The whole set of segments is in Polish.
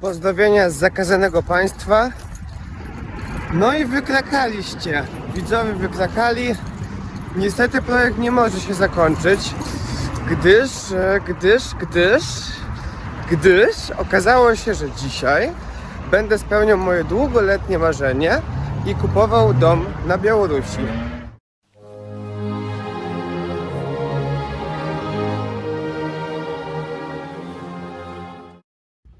Pozdrowienia z zakazanego państwa. No i wykrakaliście. Widzowie wykrakali. Niestety projekt nie może się zakończyć, gdyż, e, gdyż, gdyż, gdyż okazało się, że dzisiaj będę spełniał moje długoletnie marzenie i kupował dom na Białorusi.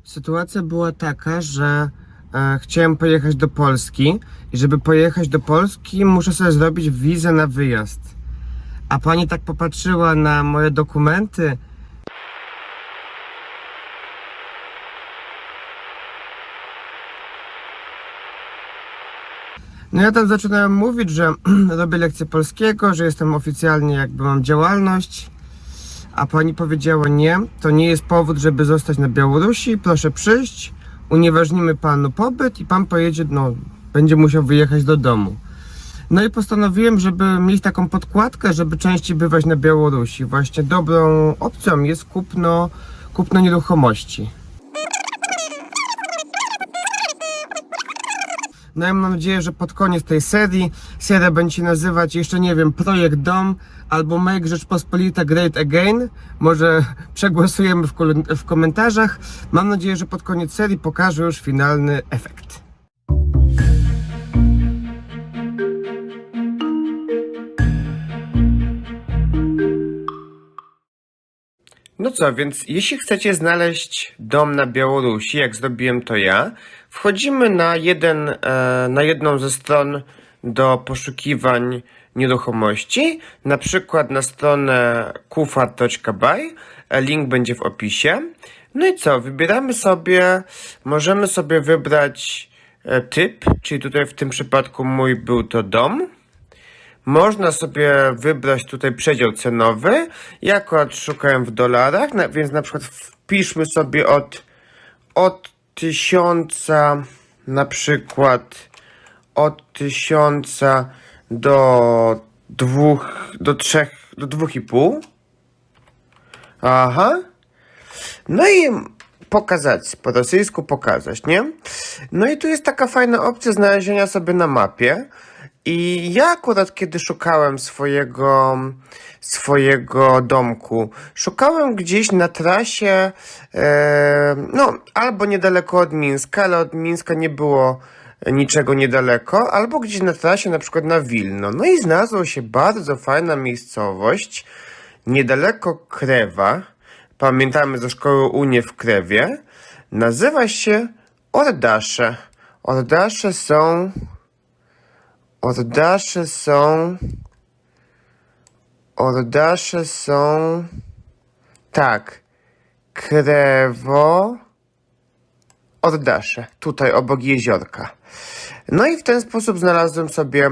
Sytuacja była taka, że e, chciałem pojechać do Polski i żeby pojechać do Polski muszę sobie zrobić wizę na wyjazd. A pani tak popatrzyła na moje dokumenty. No ja tam zaczynałem mówić, że robię lekcję polskiego, że jestem oficjalnie jakby mam działalność. A pani powiedziała nie, to nie jest powód, żeby zostać na Białorusi. Proszę przyjść, unieważnimy panu pobyt i pan pojedzie, no, będzie musiał wyjechać do domu. No i postanowiłem, żeby mieć taką podkładkę, żeby częściej bywać na Białorusi. Właśnie dobrą opcją jest kupno, kupno nieruchomości. No ja mam nadzieję, że pod koniec tej serii seria będzie się nazywać jeszcze nie wiem, Projekt Dom albo Make Rzeczpospolita Great Again. Może przegłosujemy w, w komentarzach. Mam nadzieję, że pod koniec serii pokażę już finalny efekt. No co, więc jeśli chcecie znaleźć dom na Białorusi, jak zrobiłem to ja, wchodzimy na, jeden, e, na jedną ze stron do poszukiwań nieruchomości, na przykład na stronę kufat.by, e, link będzie w opisie. No i co, wybieramy sobie, możemy sobie wybrać e, typ, czyli tutaj w tym przypadku mój był to dom. Można sobie wybrać tutaj przedział cenowy. Ja akurat szukałem w dolarach, więc na przykład wpiszmy sobie od, od tysiąca, na przykład od tysiąca do dwóch, do trzech, do dwóch i pół. Aha. No i pokazać, po rosyjsku pokazać, nie? No i tu jest taka fajna opcja znalezienia sobie na mapie. I ja akurat kiedy szukałem swojego, swojego domku, szukałem gdzieś na trasie, e, no albo niedaleko od Mińska, ale od Mińska nie było niczego niedaleko, albo gdzieś na trasie, na przykład na Wilno. No i znalazła się bardzo fajna miejscowość, niedaleko Krewa, pamiętamy ze szkoły Unię w Krewie, nazywa się Ordasze. Ordasze są... Ordasze są... Ordasze są... Tak. Krewo... Ordasze. Tutaj obok jeziorka. No i w ten sposób znalazłem sobie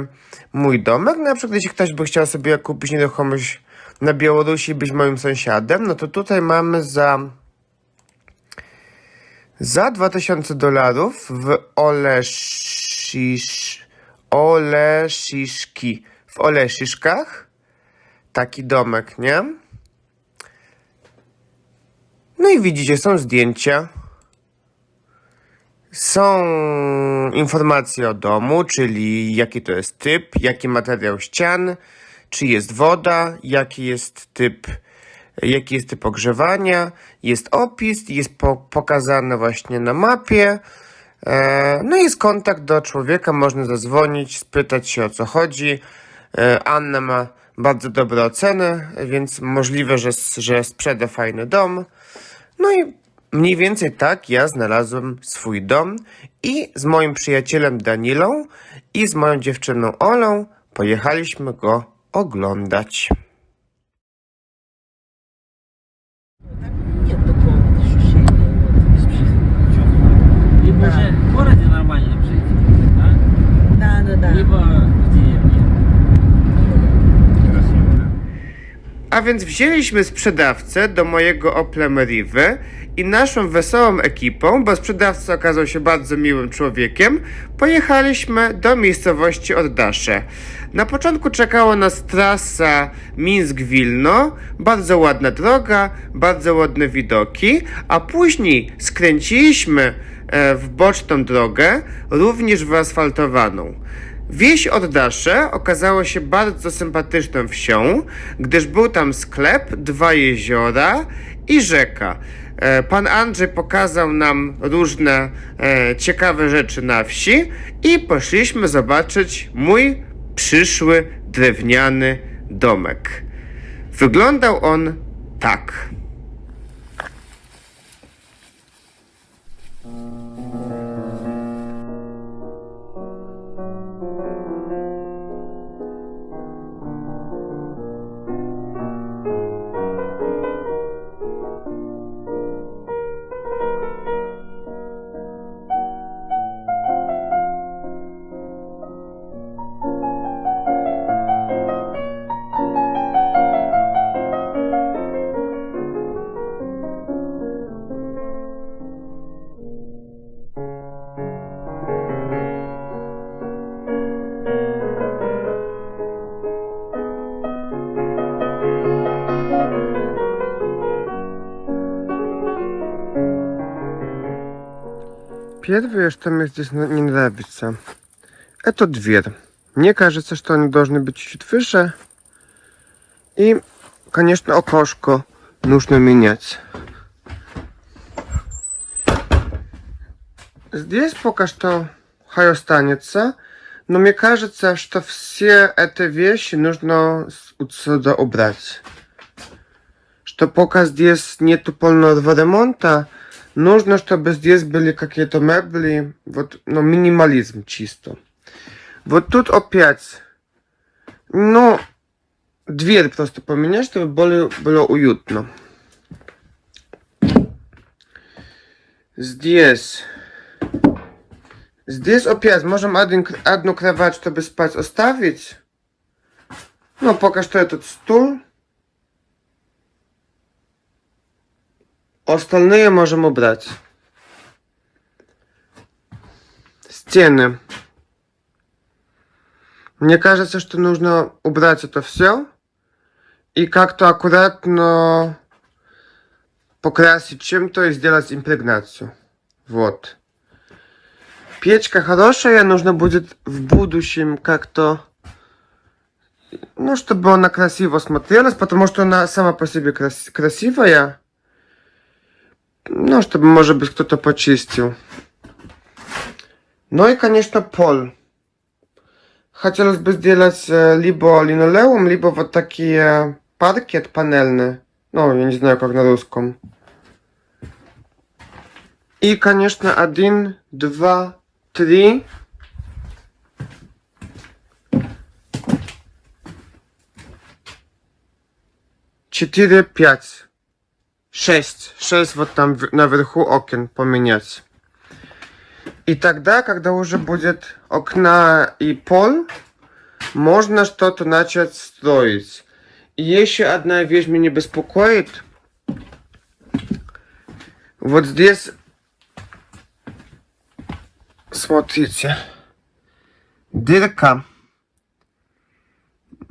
mój domek. Na przykład jeśli ktoś by chciał sobie kupić nieruchomość na Białorusi i być moim sąsiadem, no to tutaj mamy za... Za 2000 dolarów w Oleszisz... Olesziszki. W Olesziszkach. Taki domek, nie? No i widzicie, są zdjęcia. Są informacje o domu, czyli jaki to jest typ, jaki materiał ścian, czy jest woda, jaki jest typ, jaki jest typ ogrzewania, jest opis, jest po, pokazane właśnie na mapie. E, no jest kontakt do człowieka, można zadzwonić, spytać się o co chodzi. E, Anna ma bardzo dobre oceny, więc możliwe, że, że sprzeda fajny dom. No i mniej więcej tak ja znalazłem swój dom i z moim przyjacielem Danilą i z moją dziewczyną Olą pojechaliśmy go oglądać. городе нормально жить, да? Да, да, да. либо в деревне. A więc wzięliśmy sprzedawcę do mojego Opla Meriwy i naszą wesołą ekipą, bo sprzedawca okazał się bardzo miłym człowiekiem, pojechaliśmy do miejscowości Ordasze. Na początku czekała nas trasa Mińsk-Wilno, bardzo ładna droga, bardzo ładne widoki, a później skręciliśmy e, w boczną drogę, również wyasfaltowaną. Wieś Oddasze okazała się bardzo sympatyczną wsią, gdyż był tam sklep, dwa jeziora i rzeka. E, Pan Andrzej pokazał nam różne e, ciekawe rzeczy na wsi i poszliśmy zobaczyć mój przyszły drewniany domek. Wyglądał on tak. Первое, что мне здесь не нравится, это дверь. Мне кажется, что они должны быть чуть-чуть выше. И, конечно, окошко нужно менять. Здесь пока что хай останется, но мне кажется, что все эти вещи нужно отсюда убрать. Что пока здесь нету полного ремонта, Нужно, чтобы здесь были какие-то мебели, вот, ну, минимализм чисто. Вот тут опять, ну, дверь просто поменять, чтобы более было уютно. Здесь, здесь опять можем один, одну кровать, чтобы спать, оставить. Ну, пока что этот стул. Остальные можем убрать. Стены. Мне кажется, что нужно убрать это все и как-то аккуратно покрасить чем-то и сделать импрегнацию. Вот. Печка хорошая, нужно будет в будущем как-то ну, чтобы она красиво смотрелась, потому что она сама по себе крас- красивая. Ну, чтобы, может быть, кто-то почистил. Ну и, конечно, пол. Хотелось бы сделать э, либо линолеум, либо вот такие паркет панельные. Ну, я не знаю, как на русском. И, конечно, один, два, три. Четыре, пять. Шесть. Шесть вот там наверху окон поменять. И тогда, когда уже будет окна и пол, можно что-то начать строить. И еще одна вещь меня беспокоит. Вот здесь, смотрите, дырка.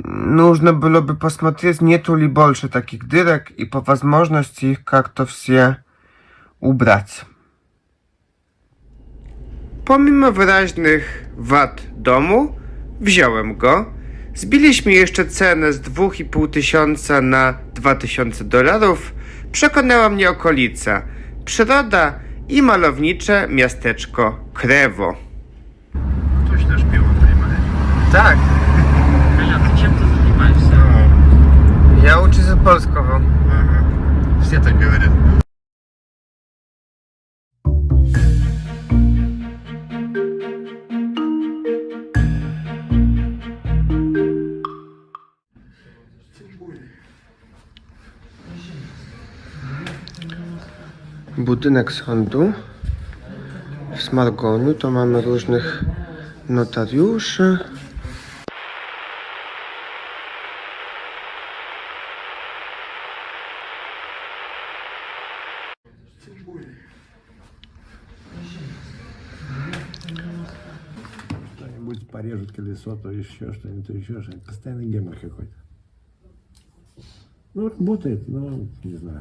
Нужно было бы посмотреть, нету ли больше таких дырок, и по возможности их как-то все убрать. Pomimo wyraźnych wad domu, wziąłem go. Zbiliśmy jeszcze cenę z 2,5 tysiąca na 2000 dolarów. Przekonała mnie okolica, przyroda i malownicze miasteczko Krewo. Точно шпион, понимаешь? Tak, ja uczę się polskiego. Ага. Все так говорят. budynek sądu w Smargoniu. To mamy różnych notariuszy. порежут колесо, то еще что-нибудь, то еще что-нибудь. Постоянно гемор какой-то. Ну, работает, но не знаю.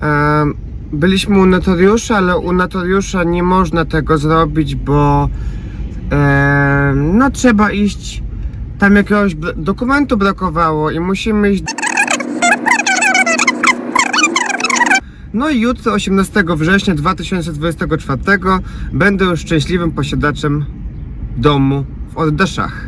Em, Byliśmy u notariusza, ale u notariusza nie można tego zrobić, bo em, no trzeba iść. Tam jakiegoś br- dokumentu brakowało i musimy iść. No i jutro, 18 września 2024, będę już szczęśliwym posiadaczem domu w.